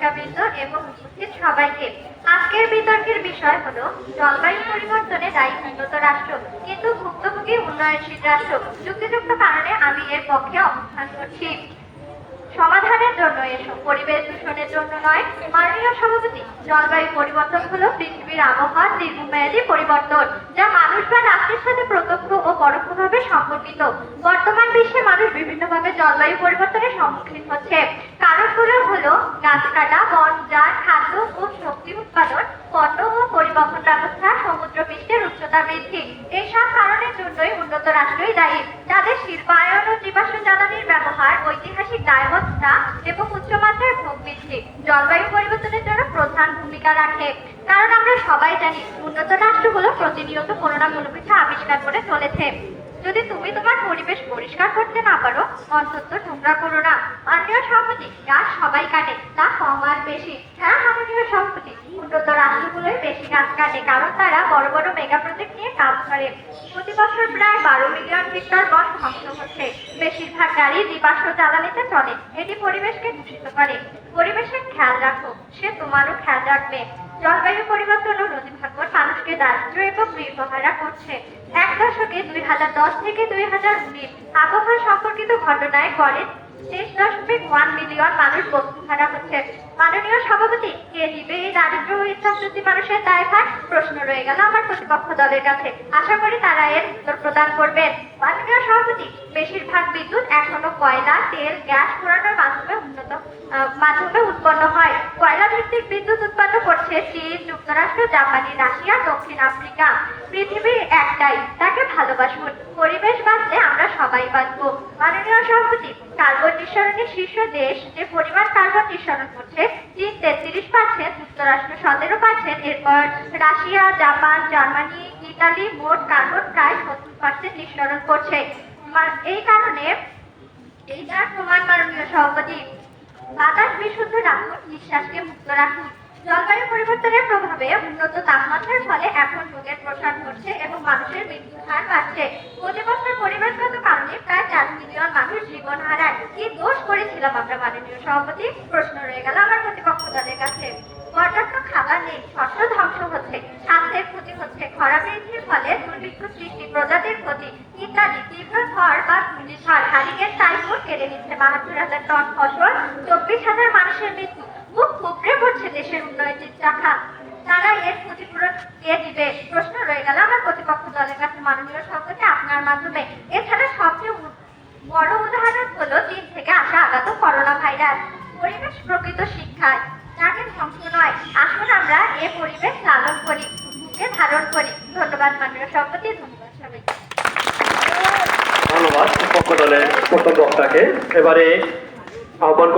শিক্ষাবৃন্দ এবং উপস্থিত সবাইকে। আজকের বিতর্কের বিষয় হলো, জলবায়ু পরিবর্তনে দায়ী উন্নত রাষ্ট্র, কিন্তু ভুক্তভোগী উন্নয়নশীল রাষ্ট্র। যুক্তিযুক্ত কারণে আমি এর পক্ষে অবস্থান করছি। যা মানুষ বা সাথে প্রত্যক্ষ ও পরোক্ষভাবে সম্পর্কিত। বর্তমান বিশ্বে মানুষ বিভিন্নভাবে জলবায়ু পরিবর্তনের সম্মুখীন হচ্ছে। কারণগুলো হলো গাছ কাটা, বন উজাড় খাদ্য ও শক্তি উৎপাদন, পণ্য ও পরিবহন ব্যবস্থা সমুদ্র পৃষ্ঠের উচ্চতা বৃদ্ধি। এইসব কারণের জন্যই উন্নত রাষ্ট্রই দায়ী তাদের শিল্পায়ন ও জীবাশ্ম জ্বালানির ব্যবহার ঐতিহাসিক দায়বদ্ধতা এবং উচ্চমাত্রার ভোগ বৃদ্ধি জলবায়ু পরিবর্তনের জন্য প্রধান ভূমিকা রাখে। কারণ আমরা সবাই জানি, উন্নত রাষ্ট্রগুলো প্রতিনিয়ত কোনো না কোনো কিছু আবিষ্কার করে চলেছে। যদি তুমি তোমার পরিবেশ পরিষ্কার করতে না পারো, অন্তত নোংরা করো না। মাননীয় সভাপতি গাছ সবাই কাটে, তা কম আর বেশি হ্যাঁ মাননীয় সভাপতি উন্নত রাষ্ট্রগুলোই বেশি গাছ কাটে কারণ তারা বড় বড় মেগা প্রতি বছর প্রায় বারো মিলিয়ন হেক্টর বন ধ্বংস হচ্ছে। বেশিরভাগ গাড়ি জীবাশ্ম জ্বালানিতে চলে। এটি পরিবেশকে দূষিত করে। পরিবেশের খেয়াল রাখো, সে তোমারও খেয়াল রাখবে। জলবায়ু পরিবর্তন ও নদী ভাঙ্গন মানুষকে দারিদ্র এবং গৃহহারা করছে। এক দশকে দুই হাজার দশ থেকে দুই হাজার উনিশ আবহাওয়া সম্পর্কিত ঘটনায় গড়ে শেষ দশমিক ওয়ান মিলিয়ন মানুষ বস্তুহারা হচ্ছে। মাননীয় সভাপতি, কে নিবে এই দারিদ্র মানুষের মানুষের দায়ভার প্রশ্ন রয়ে গেল আমার প্রতিপক্ষ দলের কাছে। আশা করি তারা এর উত্তর প্রদান করবেন। মাননীয় সভাপতি, বেশিরভাগ বিদ্যুৎ এখনও কয়লা, তেল, গ্যাস পোড়ানোর মাধ্যমে উন্নত মাধ্যমে উৎপন্ন হয়। কয়লা ভিত্তিক বিদ্যুৎ উৎপন্ন করছে চীন, যুক্তরাষ্ট্র, জাপানি, রাশিয়া, দক্ষিণ আফ্রিকা। পৃথিবী একটাই, তাকে ভালোবাসুন। পরিবেশ বাঁচলে আমরা সবাই বাঁচবো। মাননীয় সভাপতি, কার্বন নিঃসরণের শীর্ষ দেশ, যে পরিমাণ কার্বন নিঃসরণ করছে, চীন তেত্রিশ পার্সেন্ট যুক্তরাষ্ট্র সতেরো পার্সেন্ট এরপর রাশিয়া, জাপান, জার্মানি, ইতালি মোট কার্বন সত্তর নিঃসরণ করছে। এই কারণে এই তার প্রমাণ মাননীয় সভাপতি বাতাস বিশুদ্ধ রাখুন নিঃশ্বাসকে মুক্ত রাখুন। জলবায়ু পরিবর্তনের প্রভাবে উন্নত তাপমাত্রার ফলে এখন রোগের প্রসার ঘটছে এবং মানুষের মৃত্যুর হার বাড়ছে। প্রতি বছর পরিবেশগত কারণে প্রায় চার মিলিয়ন মানুষ জীবন হারায়। কি দোষ করেছিলাম আমরা মাননীয় সভাপতি? প্রশ্ন রয়ে গেল আমার প্রতিপক্ষ দলের কাছে। পর্যাপ্ত খাবার নেই, শস্য ধ্বংস হচ্ছে, স্বাস্থ্যের ক্ষতি হচ্ছে, খরা বৃদ্ধির ফলে দুর্ভিক্ষ সৃষ্টি প্রজাতির ক্ষতি ইত্যাদি তীব্র ঝড় বা ঘূর্ণিঝড় টাইফুন কেড়ে নিচ্ছে বাহাত্তর হাজার টন ফসল, চব্বিশ হাজার মানুষের মৃত্যু। মুখ কুপড়ে পড়ছে দেশের উন্নয়নের চাকা। তারা এর ক্ষতিপূরণ কে দিবে? প্রশ্ন রয়ে গেল আমার প্রতিপক্ষ দলের কাছে। মাননীয় সভাপতি, আপনার মাধ্যমে। এছাড়া সবচেয়ে বড় উদাহরণ হলো চীন থেকে আসা আগাত করোনা ভাইরাস পরিবেশ প্রকৃত শিক্ষায়। তাকে ধ্বংস নয়। আসুন আমরা এ পরিবেশ লালন করি, বুকে ধারণ করি। ধন্যবাদ মাননীয় সভাপতি। ধন্যবাদ পক্ষ দলের প্রথম বক্তাকে। এবারে আহ্বান